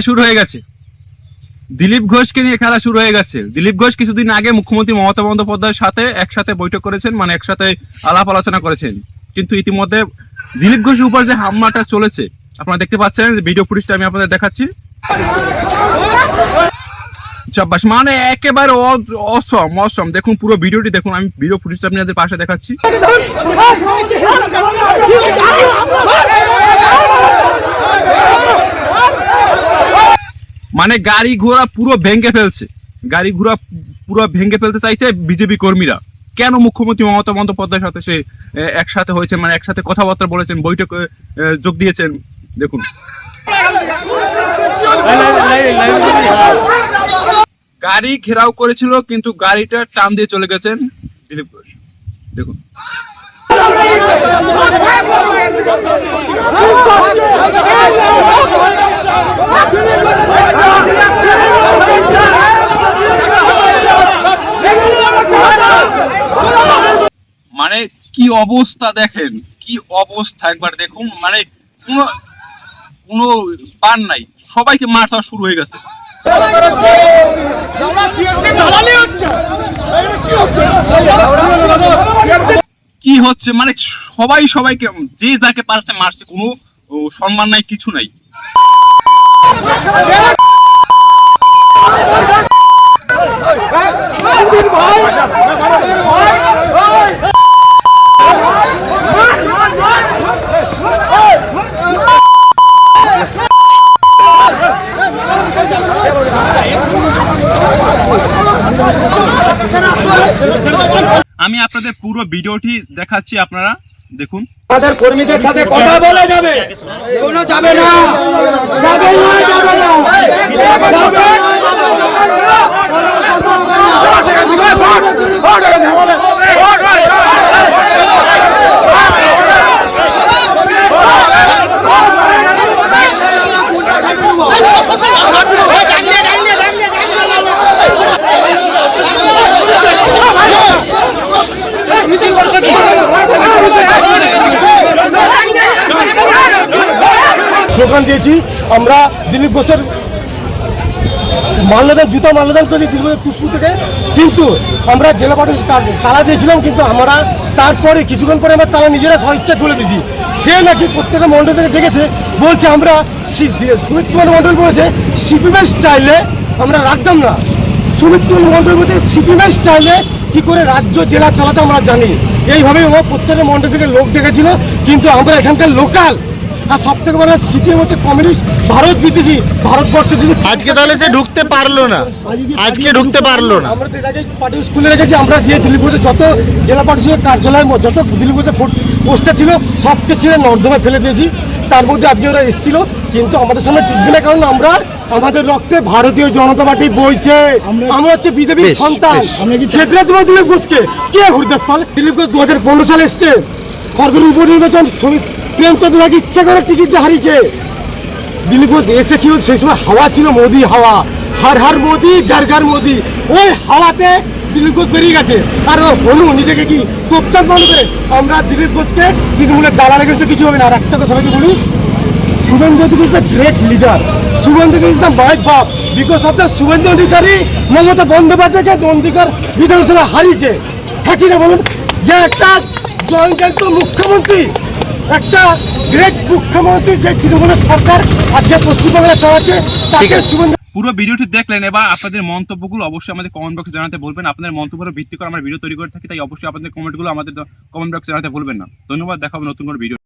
শুরু হয়ে গেছে দিলীপ ঘোষকে নিয়ে খেলা শুরু হয়ে গেছে দিলীপ ঘোষ কিছুদিন আগে মুখ্যমন্ত্রী মমতা বন্দ্যোপাধ্যায়ের সাথে একসাথে বৈঠক করেছেন মানে একসাথে আলাপ আলোচনা করেছেন কিন্তু ইতিমধ্যে দিলীপ ঘোষের উপর যে হামলাটা চলেছে আপনারা দেখতে পাচ্ছেন ভিডিও ফুটেজটা আমি আপনাদের দেখাচ্ছি মানে একেবারে অসম অসম দেখুন পুরো ভিডিওটি দেখুন আমি ভিডিও ফুটেজটা আপনাদের পাশে দেখাচ্ছি মানে গাড়ি ঘোড়া পুরো ভেঙে ফেলছে। গাড়ি ঘোড়া পুরো ভেঙে ফেলতে চাইছে বিজেপি কর্মীরা। কেন মুখ্যমন্ত্রী মমতা বন্দ্যোপাধ্যায়ের সাথে সে একসাথে হয়েছে? মানে একসাথে কথাবার্তা বলেছেন, বৈঠক যোগ দিয়েছেন। দেখুন। গাড়ি ঘেরাও করেছিল, কিন্তু গাড়িটা টান দিয়ে চলে গেছেন দিলীপ ঘোষ। দেখুন। মানে কি অবস্থা দেখেন, কি অবস্থা একবার দেখুন মানে কোনো কোনো পান নাই, সবাইকে মারতে শুরু হয়ে গেছে। কি হচ্ছে মানে সবাই সবাইকে, যে যাকে পারছে মারছে, কোনো সম্মান নাই, কিছু নাই। আমি আপনাদের পুরো ভিডিওটি দেখাচ্ছি আপনারা, দেখুন। আমাদের কর্মীদের সাথে কথা বলে যাবে। কোনো যাবে না। যাবে না যাবে না। স্লোগান দিয়েছি। আমরা দিলীপ ঘোষের মাল্যদান, জুতা মাল্যদান করেছি দিলীপ কুসপু থেকে। কিন্তু আমরা জেলা পার্টির তালা দিয়েছিলাম, কিন্তু আমরা তারপরে কিছুক্ষণ পরে আমরা তালা নিজেরা স্বইচ্ছা খুলে দিয়েছি। সে নাকি প্রত্যেকটা মণ্ডল থেকে ডেকেছে, বলছে আমরা সুমিত কুমার মণ্ডল বলেছে, সিপিএম স্টাইলে আমরা রাখতাম না। সুমিত কুমার মণ্ডল বলছে, সিপিএম স্টাইলে কি করে রাজ্য জেলা চালাতে আমরা জানি। এইভাবে ও প্রত্যেকটা মণ্ডল থেকে লোক ডেকেছিল, কিন্তু আমরা এখানকার লোকাল আর সব থেকে বড় সিপিএম হচ্ছে কমিউনিস্ট ভারত বিদেশি ভারতবর্ষে যদি আজকে তাহলে সে ঢুকতে পারল না। আজকে ঢুকতে পারল না। আমরা তো আগে পার্টি স্কুলে রেখেছি আমরা যে দিলীপ ঘোষের যত জেলা পার্টির কার্যালয়ের মধ্যে যত দিলীপ ঘোষের পোস্টার ছিল সবকে ছেড়ে নর্দমায় ফেলে দিয়েছি। তার মধ্যে আজকে ওরা এসেছিল কিন্তু আমাদের সামনে টিকবে না কারণ আমরা আমাদের রক্তে ভারতীয় জনতা পার্টি বইছে। আমরা হচ্ছে বিজেপির সন্তান। সেটা তোমার দিলীপ ঘোষকে। কে হরিদাস পাল? দিলীপ ঘোষ দু হাজার পনেরো সালে এসছে। খড়গের উপনির্বাচন শ্রমিক প্রেমচন্দ্র রাগে ইচ্ছা করে টিকিট হারিয়েছে। দিলীপ ঘোষ এসে কি সেই সময় হাওয়া ছিল, মোদি হাওয়া। হার হার মোদি, গার গার মোদি। ওই হাওয়াতে দিলীপ ঘোষ বেরিয়ে গেছে। আর হনু, নিজেকে কি তোপচাঁদ মনে করে? আমরা দিলীপ ঘোষকে তৃণমূলের দালা রেখেছে কিছু হবে না। আর একটা কথা সবাইকে বলি, Suvendu Adhikari is the great leader Suvendu Adhikari is the বাপ because of the Suvendu Adhikari, Mamata বন্দ্যোপাধ্যায়কে নন্দিকার বিধানসভা হারিয়েছে। হ্যাঁ কি না বলুন। যে একটা জয়ন্ত মুখ্যমন্ত্রী একটা গ্রেট মুখ্যমন্ত্রী যে তৃণমূলের সরকার আজকে পশ্চিমবাংলা চালাচ্ছে তাকে শুভেন্দু পুরো ভিডিওটি দেখলেন এবার আপনাদের মন্তব্যগুলো অবশ্যই আমাদের কমেন্ট বক্সে জানাতে বলবেন। আপনাদের মন্তব্যের ভিত্তি করে আমরা ভিডিও তৈরি করে থাকি তাই অবশ্যই আপনাদের কমেন্টগুলো আমাদের কমেন্ট বক্সে জানাতে বলবেন না। ধন্যবাদ দেখাবো নতুন কোনো ভিডিও